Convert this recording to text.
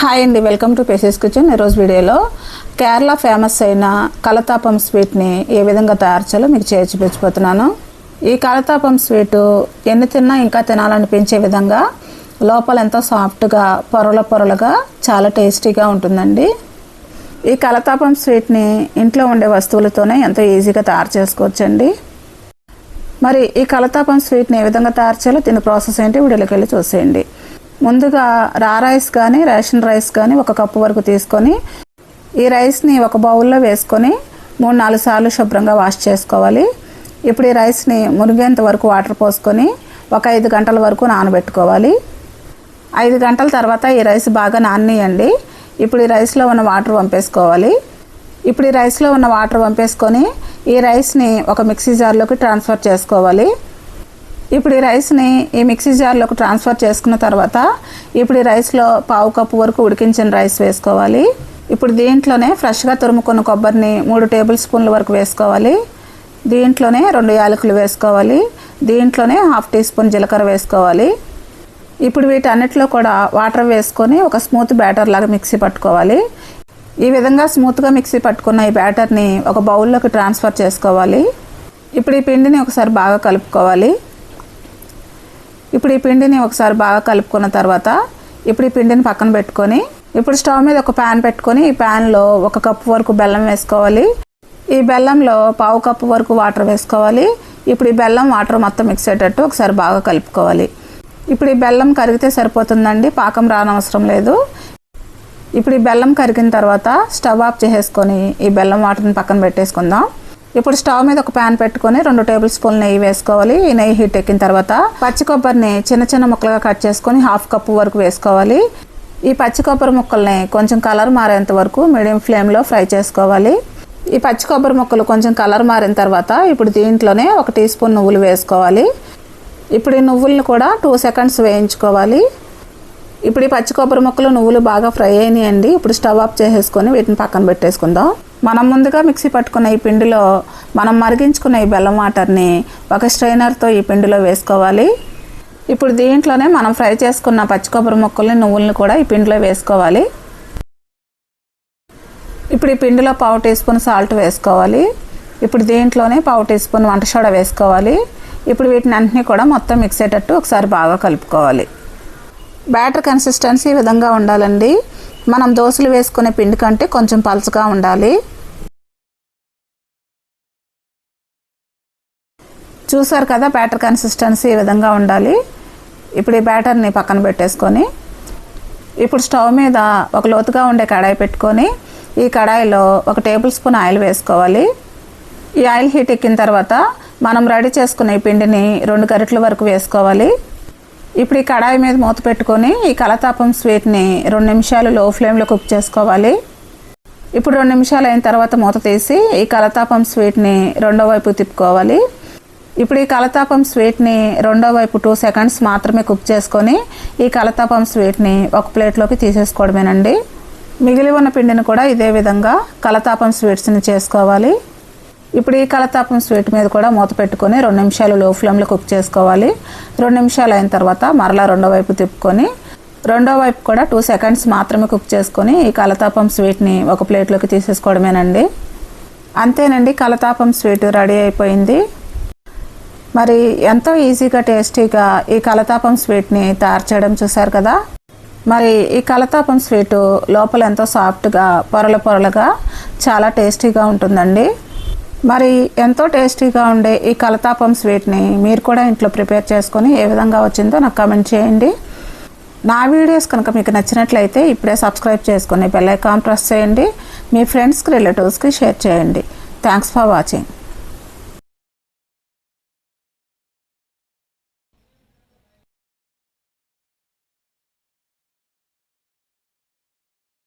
Hi అండి welcome to phases kitchen. ఈరోజు వీడియోలో కేరళ ఫేమస్ అయిన కలతాపం స్వీట్ని ఏ విధంగా తయారు చేయాలో మీకు చేసి ఈ కలతాపం స్వీటు ఎన్ని తిన్నా ఇంకా తినాలనిపించే విధంగా లోపల ఎంతో సాఫ్ట్గా పొరల పొరలుగా చాలా టేస్టీగా ఉంటుందండి. ఈ కలతాపం స్వీట్ని ఇంట్లో ఉండే వస్తువులతోనే ఎంతో ఈజీగా తయారు చేసుకోవచ్చండి. మరి ఈ కలతాపం స్వీట్ని ఏ విధంగా తయారు చేయాలో దీని ప్రాసెస్ ఏంటి? వీడియోలోకి వెళ్ళి చూసేయండి. ముందుగా రా రైస్ కానీ రేషన్ రైస్ కానీ ఒక కప్పు వరకు తీసుకొని ఈ రైస్ని ఒక బౌల్లో వేసుకొని మూడు నాలుగు సార్లు శుభ్రంగా వాష్ చేసుకోవాలి. ఇప్పుడు ఈ రైస్ని మునిగేంత వరకు వాటర్ పోసుకొని ఒక ఐదు గంటల వరకు నానబెట్టుకోవాలి. ఐదు గంటల తర్వాత ఈ రైస్ బాగా నానియండి. ఇప్పుడు ఈ రైస్లో ఉన్న వాటర్ పంపేసుకోవాలి ఇప్పుడు ఈ రైస్లో ఉన్న వాటర్ పంపేసుకొని ఈ రైస్ని ఒక మిక్సీ జార్లోకి ట్రాన్స్ఫర్ చేసుకోవాలి. ఇప్పుడు ఈ రైస్ని ఈ మిక్సీ జార్లోకి ట్రాన్స్ఫర్ చేసుకున్న తర్వాత ఇప్పుడు ఈ రైస్లో పావు కప్పు వరకు ఉడికించిన రైస్ వేసుకోవాలి. ఇప్పుడు దీంట్లోనే ఫ్రెష్గా తురుముకున్న కొబ్బరిని మూడు టేబుల్ స్పూన్ల వరకు వేసుకోవాలి. దీంట్లోనే రెండు యాలకులు వేసుకోవాలి. దీంట్లోనే హాఫ్ టీ స్పూన్ జీలకర్ర వేసుకోవాలి. ఇప్పుడు వీటన్నిటిలో కూడా వాటర్ వేసుకొని ఒక స్మూత్ బ్యాటర్ లాగా మిక్సీ పట్టుకోవాలి. ఈ విధంగా స్మూత్గా మిక్సీ పట్టుకున్న ఈ బ్యాటర్ని ఒక బౌల్లోకి ట్రాన్స్ఫర్ చేసుకోవాలి. ఇప్పుడు ఈ పిండిని ఒకసారి బాగా కలుపుకోవాలి. ఇప్పుడు ఈ పిండిని ఒకసారి బాగా కలుపుకున్న తర్వాత ఇప్పుడు ఈ పిండిని పక్కన పెట్టుకొని ఇప్పుడు స్టవ్ మీద ఒక ప్యాన్ పెట్టుకొని ఈ ప్యాన్లో ఒక కప్పు వరకు బెల్లం వేసుకోవాలి. ఈ బెల్లంలో పావు కప్పు వరకు వాటర్ వేసుకోవాలి. ఇప్పుడు ఈ బెల్లం వాటర్ మొత్తం మిక్స్ అయ్యేటట్టు ఒకసారి బాగా కలుపుకోవాలి. ఇప్పుడు ఈ బెల్లం కరిగితే సరిపోతుందండి పాకం రానవసరం లేదు. ఇప్పుడు ఈ బెల్లం కరిగిన తర్వాత స్టవ్ ఆఫ్ చేసేసుకొని ఈ బెల్లం వాటర్ని పక్కన పెట్టేసుకుందాం. ఇప్పుడు స్టవ్ మీద ఒక ప్యాన్ పెట్టుకొని రెండు టేబుల్ స్పూన్ నెయ్యి వేసుకోవాలి. ఈ నెయ్యి హీట్ ఎక్కిన తర్వాత పచ్చి కొబ్బరిని చిన్న చిన్న ముక్కలుగా కట్ చేసుకొని హాఫ్ కప్పు వరకు వేసుకోవాలి. ఈ పచ్చి కొబ్బరి ముక్కల్ని కొంచెం కలర్ మారేంత వరకు మీడియం ఫ్లేమ్లో ఫ్రై చేసుకోవాలి. ఈ పచ్చి కొబ్బరి ముక్కలు కొంచెం కలర్ మారిన తర్వాత ఇప్పుడు దీంట్లోనే ఒక టీ స్పూన్ నువ్వులు వేసుకోవాలి. ఇప్పుడు ఈ నువ్వులను కూడా టూ సెకండ్స్ వేయించుకోవాలి. ఇప్పుడు ఈ పచ్చి కొబ్బరి ముక్కలు నువ్వులు బాగా ఫ్రై అయినాయండి. ఇప్పుడు స్టవ్ ఆఫ్ చేసేసుకొని వీటిని పక్కన పెట్టేసుకుందాం. మనం ముందుగా మిక్సీ పట్టుకున్న ఈ పిండిలో మనం మరిగించుకున్న ఈ బెల్లం వాటర్ని ఒక స్ట్రైనర్తో ఈ పిండిలో వేసుకోవాలి. ఇప్పుడు దీంట్లోనే మనం ఫ్రై చేసుకున్న పచ్చి కొబ్బరి ముక్కల్ని నువ్వుల్ని కూడా ఈ పిండిలో వేసుకోవాలి. ఇప్పుడు ఈ పిండిలో పావు టీ స్పూన్ సాల్ట్ వేసుకోవాలి. ఇప్పుడు దీంట్లోనే పావు టీ స్పూన్ వంట సోడా వేసుకోవాలి. ఇప్పుడు వీటిని అన్నీ కూడా మొత్తం మిక్స్ అయ్యేటట్టు ఒకసారి బాగా కలుపుకోవాలి. బ్యాటర్ కన్సిస్టెన్సీ ఈ విధంగా ఉండాలండి. మనం దోశలు వేసుకునే పిండి కంటే కొంచెం పలుచగా ఉండాలి. చూసారు కదా బ్యాటర్ కన్సిస్టెన్సీ ఈ విధంగా ఉండాలి. ఇప్పుడు ఈ బ్యాటర్ని పక్కన పెట్టేసుకొని ఇప్పుడు స్టవ్ మీద ఒక లోతుగా ఉండే కడాయి పెట్టుకొని ఈ కడాయిలో ఒక టేబుల్ స్పూన్ ఆయిల్ వేసుకోవాలి. ఈ ఆయిల్ హీట్ ఎక్కిన తర్వాత మనం రెడీ చేసుకున్న ఈ పిండిని రెండు గరిటెల వరకు వేసుకోవాలి. ఇప్పుడు ఈ కడాయి మీద మూత పెట్టుకొని ఈ కలతాపం స్వీట్ని రెండు నిమిషాలు లో ఫ్లేమ్లో కుక్ చేసుకోవాలి. ఇప్పుడు రెండు నిమిషాలు అయిన తర్వాత మూత తీసి ఈ కలతాపం స్వీట్ని రెండో వైపు తిప్పుకోవాలి. ఇప్పుడు ఈ కలతాపం స్వీట్ని రెండో వైపు టూ సెకండ్స్ మాత్రమే కుక్ చేసుకొని ఈ కలతాపం స్వీట్ని ఒక ప్లేట్లోకి తీసేసుకోవడమేనండి. మిగిలి ఉన్న పిండిని కూడా ఇదే విధంగా కలతాపం స్వీట్స్ని చేసుకోవాలి. ఇప్పుడు ఈ కలతాపం స్వీట్ మీద కూడా మూత పెట్టుకొని రెండు నిమిషాలు లో ఫ్లేమ్లో కుక్ చేసుకోవాలి. రెండు నిమిషాలు అయిన తర్వాత మరలా రెండో వైపు తిప్పుకొని రెండో వైపు కూడా టూ సెకండ్స్ మాత్రమే కుక్ చేసుకొని ఈ కలతాపం స్వీట్ని ఒక ప్లేట్లోకి తీసేసుకోవడమేనండి. అంతేనండి కలతాపం స్వీట్ రెడీ అయిపోయింది. మరి ఎంతో ఈజీగా టేస్టీగా ఈ కలతాపం స్వీట్ని తయారు చేయడం చూసారు కదా? మరి ఈ కలతాపం స్వీటు లోపల ఎంతో సాఫ్ట్గా పొరల పొరలుగా చాలా టేస్టీగా ఉంటుందండి. మరి ఎంతో టేస్టీగా ఉండే ఈ కలతాపం స్వీట్ని మీరు కూడా ఇంట్లో ప్రిపేర్ చేసుకొని ఏ విధంగా వచ్చిందో నాకు కమెంట్ చేయండి. నా వీడియోస్ కనుక మీకు నచ్చినట్లయితే ఇప్పుడే సబ్స్క్రైబ్ చేసుకొని బెల్ ఐకాన్ ప్రెస్ చేయండి. మీ ఫ్రెండ్స్కి రిలేటివ్స్కి షేర్ చేయండి. Thanks for watching